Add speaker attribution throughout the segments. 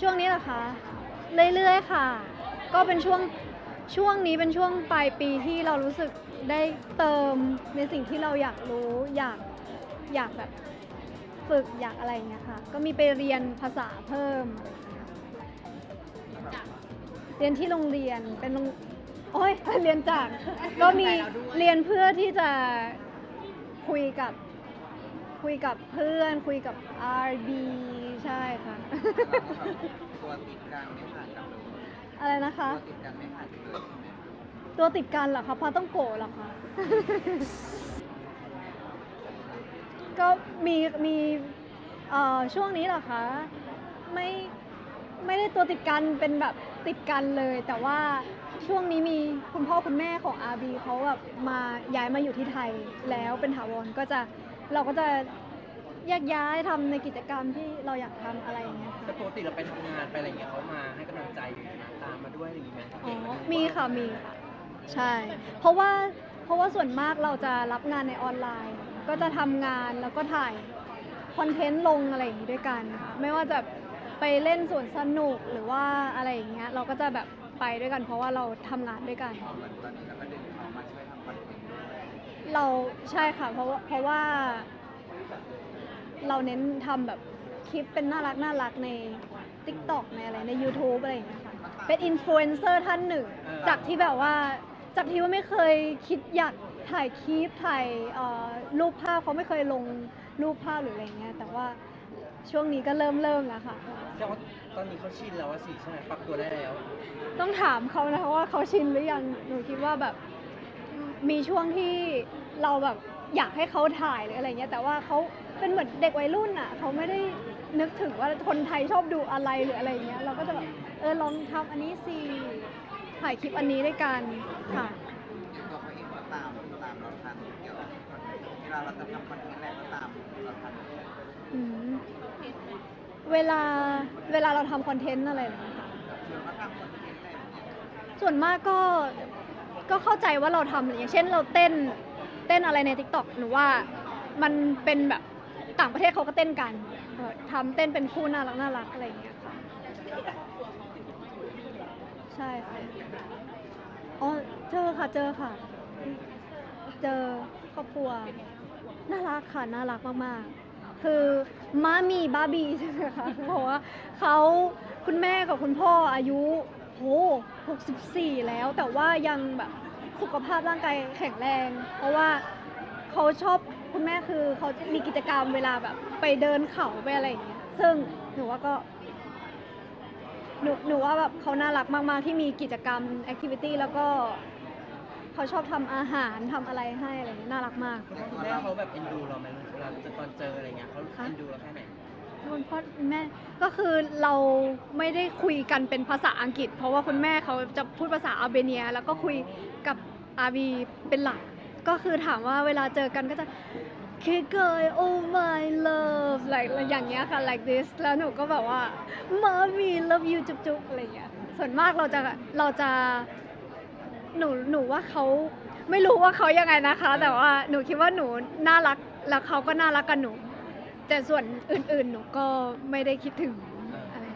Speaker 1: ช่วงนี้เหรอคะ เรื่อยๆค่ะ ก็เป็นช่วงช่วงนี้เป็นช่วงปลายปีที่เรารู้สึกได้เติมในสิ่งที่เราอยากรู้อยากอยากแบบฝึกอยากอะไรเงี้ยค่ะ ก็มีไปเรียนภาษาเพิ่ม เรียนที่โรงเรียนเป็นโรงโอ้ยเรียนจาก ก็มีเรียนเพื่อที่จะคุยกับคุยกับเพื่อน คุยกับ RB ใช่ค่ะ
Speaker 2: ตัวติดกันไม่ขาดกันเลย
Speaker 1: อะไรนะคะ
Speaker 2: ตัวติดกันไม่ขาดกันเลยใช่ไหม
Speaker 1: ตัวติดกันเหรอคะพาต้องโกะเหรอคะ ก็มีมีเอ่อช่วงนี้เหรอคะไม่ไม่ได้ตัวติดกันเป็นแบบติดกันเลย แต่ว่าช่วงนี้มีคุณพ่อคุณแม่ของอาบีเขาแบบมาย้ายมาอยู่ที่ไทยแล้วเป็นถาวรก็จะเราก็จะ แยกย้ายทำในกิจกรรมที่เราอยากทำอะไรอย่างเงี้ยค่ะ
Speaker 3: แต่ปกติเราไปทำงานไปอะไรอย่างเงี้ยเขามาให้กำลังใจตามมาด้วยอะไรอย่างเงี้ย
Speaker 1: อ๋อมีค่ะมีค่ะใช่ เพราะว่าเพราะว่าส่วนมากเราจะรับงานในออนไลน์ ก็จะทำงานแล้วก็ถ่ายคอนเทนต์ลงอะไรอย่างนี้ด้วยกันค่ะไม่ว่าจะไปเล่นสวนสนุกหรือว่าอะไรอย่างเงี้ยเราก็จะแบบไปด้วยกัน เพราะว่าเราทำงานด้วยกัน
Speaker 2: เหมือนตอนนี้เราก็ดึงเขามาช่วยทำคอนเทนต์ด้วย
Speaker 1: เราใช่ค่ะเพราะว่าเพราะว่า เราเน้นทำแบบคลิปเป็นน่ารักน่ารักใน TikTok ในอะไรใน YouTube อะไรอย่างเงี้ยค่ะเป็นอินฟลูเอนเซอร์ท่านหนึ่งจากที่แบบว่าจากที่ว่าไม่เคยคิดอยากถ่ายคลิปถ่ายเอ่อรูปภาพเขาไม่เคยลงรูปภาพหรืออะไรเงี้ยแต่ว่าช่วงนี้ก็เริ่มเริ่มแล้วค่ะ
Speaker 3: แสดงว่าตอนนี้เขาชินแล้วว่าสิใช่ไหมปรับตัวได้แล้ว
Speaker 1: ต้องถามเขานะคะว่าเขาชินหรือยัง หนูคิดว่าแบบมีช่วงที่เราแบบอยากให้เขาถ่ายหรืออะไรเงี้ย แต่ว่าเขา เป็นเหมือนเด็กวัยรุ่นอะเขาไม่ได้นึกถึงว่าคนไทยชอบดูอะไรหรืออะไรเงี้ยเราก็จะแบบเออลองทำอันนี้สิถ่ายคลิปอันนี้ด้วยกันค่ะ
Speaker 2: อย่างตัวเขาเองก็ตามตามเราทันเกี่ยวกับคอนเทนต์เวลาเราจะทำคอนเทนต์อะไรก็ตามเราทัน
Speaker 1: อืมเวลาเวลาเราทำคอนเทนต์อะไรแบบนี้ค่ะ
Speaker 2: ชวนมาทำคอนเทนต์อะไรแบบเนี้ย
Speaker 1: ส่วนมากก็ก็เข้าใจว่าเราทำอย่างเช่นเราเต้นเต้นอะไรใน t ิ k t o k หนูว่ามันเป็นแบบ ต่างประเทศเขาก็เต้นกันเออทำเต้นเป็นคู่น่ารักน่ารักอะไรอย่างเงี้ยค่ะใช่ค่ะอ๋อเจอค่ะเจอค่ะ เจอครอบครัวน่ารักค่ะน่ารักมากๆ คือม้ามีบาร์บี้ใช่ไหมคะเพราะว่าเขาคุณแม่กับคุณพ่ออายุโห64 แล้ว แต่ว่ายังแบบสุขภาพร่างกายแข็งแรง เพราะว่าเขาชอบ คุณแม่คือเขาจะมีกิจกรรมเวลาแบบ ไปเดินเขาไปอะไรอย่างเงี้ย ซึ่งหนูว่าก็ หนูหนูว่าแบบเขาน่ารักมากๆที่มีกิจกรรมแอคทิวิตี้แล้วก็เขาชอบทำอาหารทำอะไรให้อะไรอย่างเงี้ยน่ารักมาก
Speaker 3: คุณพ่อคุณแม่เขาแบบเอ็นดูเราไหมเวลาจะตอนเจออะไรเงี้ยเขา
Speaker 1: คะ
Speaker 3: เอ็นดูเราแค่ไหน
Speaker 1: คุณพ่อคุณแม่ก็คือเราไม่ได้คุยกันเป็นภาษาอังกฤษ เพราะว่าคุณแม่เขาจะพูดภาษาอาร์เบเนีย แล้วก็คุยกับอาบีเป็นหลัก ก็คือถามว่าเวลาเจอกันก็จะเคยเกย oh my love like อย่างเงี้ยค่ะ like this แล้วหนูก็แบบว่า mommy love you จุ๊บๆอะไรเงี้ย ส่วนมากเราจะเราจะหนูหนูว่าเขาไม่รู้ว่าเขายังไงนะคะ แต่ว่าหนูคิดว่าหนูน่ารักแล้วเขาก็น่ารักกับหนู แต่ส่วนอื่นๆ หนูก็ไม่ได้คิดถึงอะไร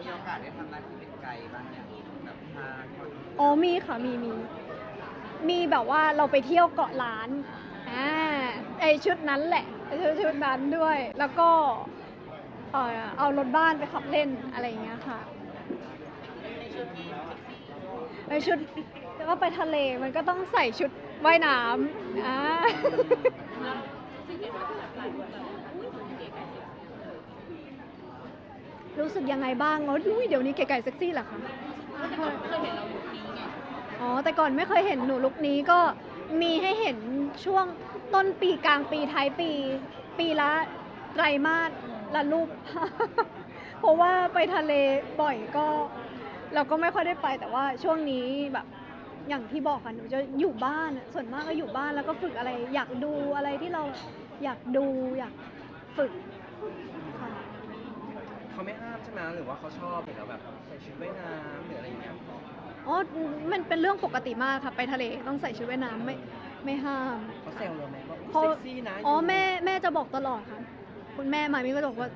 Speaker 2: มีโอกาสได้ทำหน้าที่เป็นไกด์บ้างเนี่ยแบบพาคน
Speaker 1: อ๋อมีค่ะมีมี มีแบบว่าเราไปเที่ยวเกาะล้านอ่าไอชุดนั้นแหละชุดชุดนั้นด้วย แล้วก็เออเอารถบ้านไปขับเล่นอะไรอย่างเงี้ยค่ะในชุดแล้วก็ไปทะเลมันก็ต้องใส่ชุดว่ายน้ำอ่า รู้สึกยังไงบ้างอ๋ออุ้ยเดี๋ยวนี้เก๋ไก่เซ็กซี่เหรอคะ เคยเห็นเราลุคนี้ไง อ๋อ แต่ก่อนไม่เคยเห็นหนูลุคนี้ก็มีให้เห็นช่วงต้นปีกลางปีท้ายปี ปีละไตรมาสละรูป เพราะว่าไปทะเลบ่อยก็ เราก็ไม่ค่อยได้ไปแต่ว่าช่วงนี้แบบอย่างที่บอกค่ะหนูจะอยู่บ้านอะส่วนมากก็อยู่บ้านแล้วก็ฝึกอะไร อยากดูอะไรที่เราอยากดูอยากฝึกค่ะ
Speaker 3: เขาไม่ห้ามใช่ไหมหรือว่าเขาชอบเห็นเราแบบใส่ชุดว่ายน้ำหรืออะไรอย่างเงี้ย
Speaker 1: อ๋อมันเป็นเรื่องปกติมากค่ะ ไปทะเลต้องใส่ชุดว่ายน้ำไม่ไม่ห้าม
Speaker 3: เขาแซวเราไหมว่า
Speaker 1: เขา
Speaker 3: เซ็กซี่นะ
Speaker 1: อ๋อแม่แม่จะบอกตลอดค่ะ คุณแม่มามิก็จะบอกว่า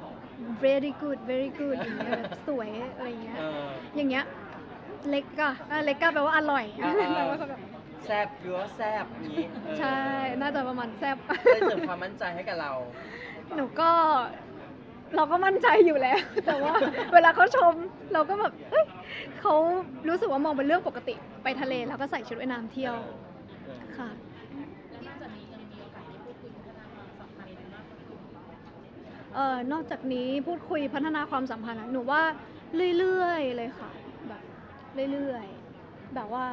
Speaker 1: very good very good อย่างเงี้ยแบบสวยอะไรอย่างเงี้ย
Speaker 3: เออ
Speaker 1: อย่างเงี้ยเล็กก็อะเล็กก็แปลว่าอร่อย
Speaker 3: อ่า
Speaker 1: แปลว่าเขาแบบ
Speaker 3: แซบหรือว่าแซบอย่างนี้เออ
Speaker 1: ใช่ น่าจะประมาณแซบ
Speaker 3: เลยเสริมความมั่นใจให้กับเรา
Speaker 1: หนูก็ เราก็มั่นใจอยู่แล้ว แต่ว่าเวลาเขาชมเราก็แบบเอ้ยเขารู้สึกว่ามองเป็นเรื่องปกติไปทะเลแล้วก็ใส่ชุดว่ายน้ำเที่ยว
Speaker 3: เออ
Speaker 1: ค่ะ เอ่อนอกจากนี้พูดคุยพัฒนาความสัมพันธ์อะหนูว่าเรื่อยๆเลยค่ะ แบบเรื่อยๆแบบว่า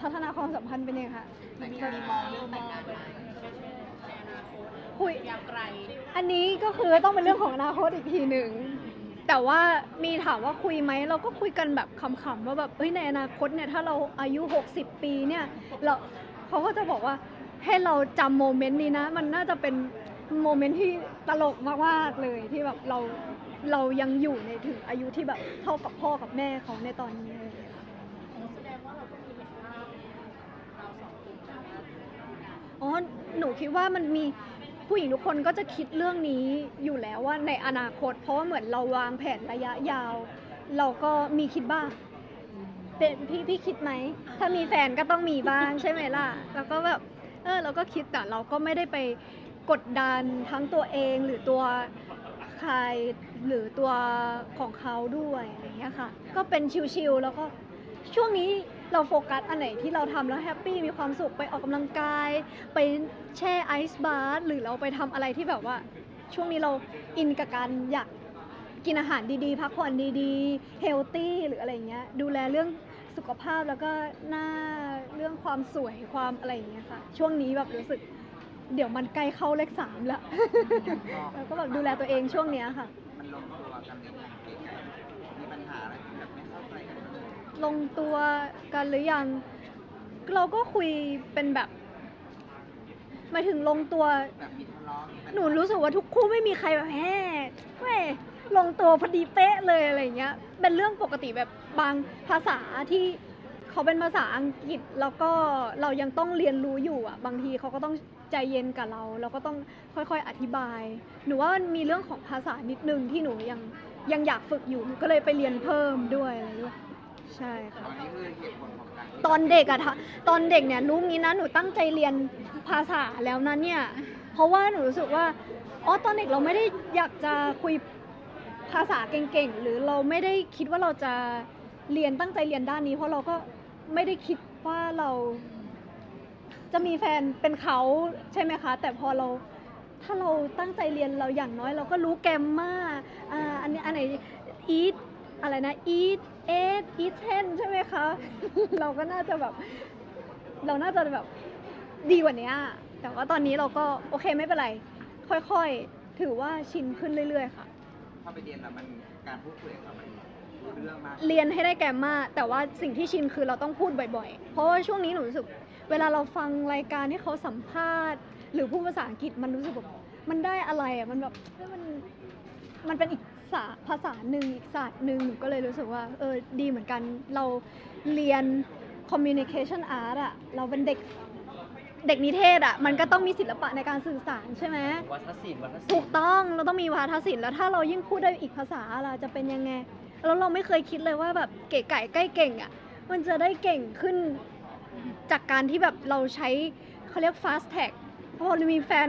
Speaker 1: พัฒนาความสัมพันธ์เป็นยังไงคะ
Speaker 2: แต่งงานมองเรื่องแต่งงานไหม
Speaker 1: คุย
Speaker 4: ยาวไกล
Speaker 1: อันนี้ก็คือต้องเป็นเรื่องของอนาคตอีกทีหนึ่ง แต่ว่ามีถามว่าคุยไหม เราก็คุยกันแบบขำๆว่าแบบเอ้ยในอนาคตเนี่ยถ้าเราอายุ 60 ปีเนี่ยเราเขาก็จะบอกว่าให้เราจำโมเมนต์นี้นะ มันน่าจะเป็นโมเมนต์ที่ตลกมากๆเลยที่แบบเราเรายังอยู่ในถึงอายุที่แบบเท่ากับพ่อกับแม่เขาในตอนนี้เลย
Speaker 4: แสดงว่าเราก็มีเห็นภาพเราสองคนแบบว่า
Speaker 1: อ๋อ หนูคิดว่ามันมี ผู้หญิงทุกคนก็จะคิดเรื่องนี้อยู่แล้วว่าในอนาคต เพราะว่าเหมือนเราวางแผนระยะยาว เราก็มีคิดบ้างเป็นพี่พี่คิดไหม ถ้ามีแฟนก็ต้องมีบ้างใช่ไหมล่ะ แล้วก็แบบเออเราก็คิดแต่เราก็ไม่ได้ไปกดดันทั้งตัวเองหรือตัวใครหรือตัวของเขาด้วยอะไรอย่างเงี้ยค่ะ ก็เป็นชิลๆแล้วก็ ช่วงนี้เราโฟกัสอันไหนที่เราทำแล้วแฮปปี้มีความสุขไปออกกำลังกาย ไปแช่ไอซ์บาร์หรือเราไปทำอะไรที่แบบว่า ช่วงนี้เราอินกับการอยากกินอาหารดีๆ พักผ่อนดีๆ เฮลตี้หรืออะไรเงี้ยดูแลเรื่องสุขภาพแล้วก็หน้าเรื่องความสวยความอะไรอย่างเงี้ยค่ะ ช่วงนี้แบบรู้สึก เดี๋ยวมันใกล้เข้าเลขสามแล้ว แล้วก็แบบดูแลตัวเองช่วงเนี้ยค่ะ ลงตัวกันหรือยัง เราก็คุยเป็นแบบหมายถึงลงตัว
Speaker 2: แบบมีทะเลาะมีปัญา
Speaker 1: หนูรู้สึกว่าทุกคู่ไม่มีใครแบบแฮ่เว้ยลงตัวพอดีเป๊ะเลยอะไรอย่างเงี้ย เป็นเรื่องปกติแบบบางภาษาที่เขาเป็นภาษาอังกฤษแล้วก็เรายังต้องเรียนรู้อยู่อะ บางทีเขาก็ต้องใจเย็นกับเรา เราก็ต้องค่อยๆอธิบาย หนูว่ามันมีเรื่องของภาษานิดนึงที่หนูยังยังอยากฝึกอยู่หนูก็เลยไปเรียนเพิ่มด้วยอะไรด้วย ใช่ค่ะ
Speaker 2: ตอนนี้คือเหตุผลของการที่
Speaker 1: ตอนเด็กอะทะตอนเด็กเนี่ยรู้งี้นะหนูตั้งใจเรียนภาษาแล้วนะเนี่ย เพราะว่าหนูรู้สึกว่าอ๋อตอนเด็กเราไม่ได้อยากจะคุยภาษาเก่งๆ หรือเราไม่ได้คิดว่าเราจะเรียนตั้งใจเรียนด้านนี้ เพราะเราก็ไม่ได้คิดว่าเราจะมีแฟนเป็นเขาใช่ไหมคะ แต่พอเราถ้าเราตั้งใจเรียนเราอย่างน้อย เราก็รู้แกมมาอ่าอันนี้อันไหน eat อะไรนะ eat eight eat ten ใช่ไหมคะ เราก็น่าจะแบบ เราน่าจะแบบดีกว่านี้แต่ว่าตอนนี้เราก็โอเคไม่เป็นไร ค่อยๆ ถือว่าชินขึ้นเรื่อยๆ ค่ะ
Speaker 2: เข้าไปเรียนแล้วมันการพูดคุยกับเขามันรู้เรื่องมาก
Speaker 1: เรียนให้ได้แกมมาแต่ว่าสิ่งที่ชินคือเราต้องพูดบ่อยๆ เพราะว่าช่วงนี้หนูรู้สึก เวลาเราฟังรายการที่เขาสัมภาษณ์ หรือพูดภาษาอังกฤษมันรู้สึกแบบมันได้อะไรอะมันแบบเฮ้ยมันมันเป็นอีก ศาสตร์ภาษาหนึ่งอีกศาสตร์หนึ่งหนูก็เลยรู้สึกว่าเออดีเหมือนกันเราเรียน communication art อะเราเป็นเด็กเด็กนิเทศอะมันก็ต้องมีศิลปะในการสื่อสารใช่ไหม
Speaker 3: วัฒนศิลป์วัฒนศิ
Speaker 1: ถู
Speaker 3: ล
Speaker 1: ก
Speaker 3: ป์
Speaker 1: ต้องเราต้องมีวาทศิลป์แล้วถ้าเรายิ่งพูดได้อีกภาษาเราจะเป็นยังไงแล้วเราไม่เคยคิดเลยว่าแบบเก๋ไก่ใกล้เก่งอะมันจะได้เก่งขึ้นจากการที่แบบเราใช้เขาเรียก fast tag พอเรามีแฟน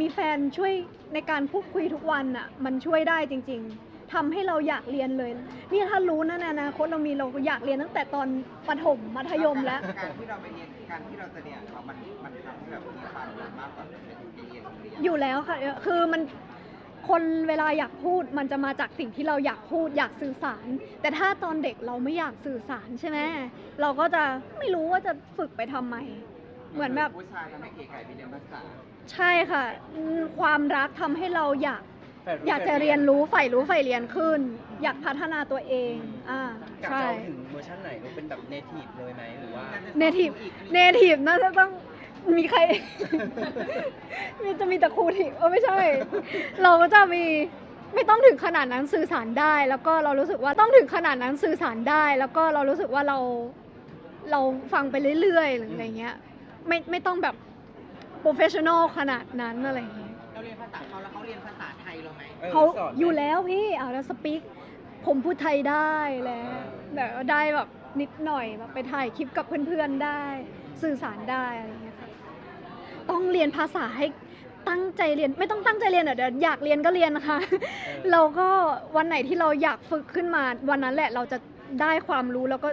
Speaker 1: มีแฟนช่วยในการพูดคุยทุกวันอะมันช่วยได้จริง ๆทำให้เราอยากเรียนเลยนี่ถ้ารู้นะในอนาคตเรามีเราอยากเรียนตั้งแต่ตอนประถมมัธยมแล้ว
Speaker 2: การที่เราไปเรียนการที่เราจะเรียนเขามันมันทำให้แบบมีความรู้มากกว่าไปเรียนเรียน
Speaker 1: อยู่แล้วค่ะ คือมันคนเวลาอยากพูดมันจะมาจากสิ่งที่เราอยากพูดอยากสื่อสาร แต่ถ้าตอนเด็กเราไม่อยากสื่อสารใช่ไหมเราก็จะไม่รู้ว่าจะฝึกไปทำไม เหมือนแบบ
Speaker 2: ผู้ชายทำให้เก๋ไก่ไปเรียนภาษา
Speaker 1: ใช่ค่ะอืมความรักทำให้เราอยาก
Speaker 3: แฝด
Speaker 1: อยากจะเรียนรู้ใฝ่รู้ใฝ่เรียนขึ้น อยากพัฒนาตัวเองอ่า
Speaker 3: กับ
Speaker 1: ใช่
Speaker 3: เราถึงเวอร์ชันไหนเราเป็นแบบเนทีฟเลยไหมหรือว่า
Speaker 1: เนทีฟเนทีฟน่าจะต้องมีใคร มีจะมีแต่ครูทิเออไม่ใช่ เราก็จะมีไม่ต้องถึงขนาดนั้นสื่อสารได้ แล้วก็เรารู้สึกว่าต้องถึงขนาดนั้นสื่อสารได้ แล้วก็เรารู้สึกว่าเราเราฟังไปเรื่อยๆหรืออะไรเงี้ย ไม่ไม่ต้องแบบโปรเฟชชั่นอลขนาดนั้นอะไรอย่างเงี้ย
Speaker 3: อ
Speaker 2: เราเรียนภาษาเขาแล้วเขาเรียนภาษาไทยเราไหม
Speaker 3: ออ
Speaker 1: เขา
Speaker 3: สนไหม
Speaker 1: อยู่แล้วพี่เอาแล้วสปีกผมพูดไทยได้แล้วแต่ว่าได้แบบนิดหน่อยแบบไปถ่ายคลิปกับเพื่อนๆได้ สื่อสารได้อะไรอย่างเงี้ยค่ะต้องเรียนภาษาให้ตั้งใจเรียนไม่ต้องตั้งใจเรียนอะเดี๋ยวอยากเรียนก็เรียนนะคะ
Speaker 3: เออ
Speaker 1: เราก็วันไหนที่เราอยากฝึกขึ้นมาวันนั้นแหละเราจะได้ความรู้แล้วก็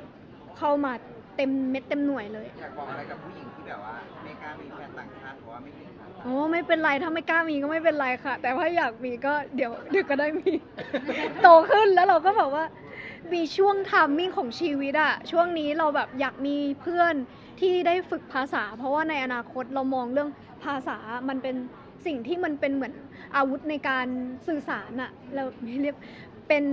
Speaker 1: เข้ามา เต็มเม็ดเต็มหน่วยเลย
Speaker 2: อยากบอกอะไรกับผู้หญิงที่แบบว่าไม่กล้ามีแฟนต่างชาติเพราะว่าไม่เก่งภาษา
Speaker 1: โอ้ไม่เป็นไรถ้าไม่กล้ามีก็ไม่เป็นไรค่ะ แต่ว่าอยากมีก็เดี๋ยวเดี๋ยวก็ได้มี โตขึ้นแล้วเราก็แบบว่า มีช่วงทามมิ่งของชีวิตอะช่วงนี้เราแบบอยากมีเพื่อนที่ได้ฝึกภาษา เพราะว่าในอนาคตเรามองเรื่องภาษามันเป็นสิ่งที่มันเป็นเหมือนอาวุธในการสื่อสารอะเราเรียกเป็น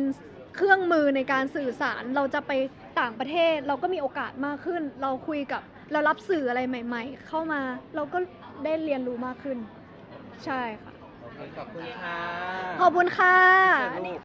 Speaker 1: เครื่องมือในการสื่อสารเราจะไป ต่างประเทศเราก็มีโอกาสมากขึ้น เราคุยกับเรารับสื่ออะไรใหม่ ๆ เข้ามาเราก็ได้เรียนรู้มากขึ้น ใช่ค่ะ
Speaker 3: โอเคขอบคุณค่ะ
Speaker 1: ขอบคุณค่ะ
Speaker 3: เชิญลูก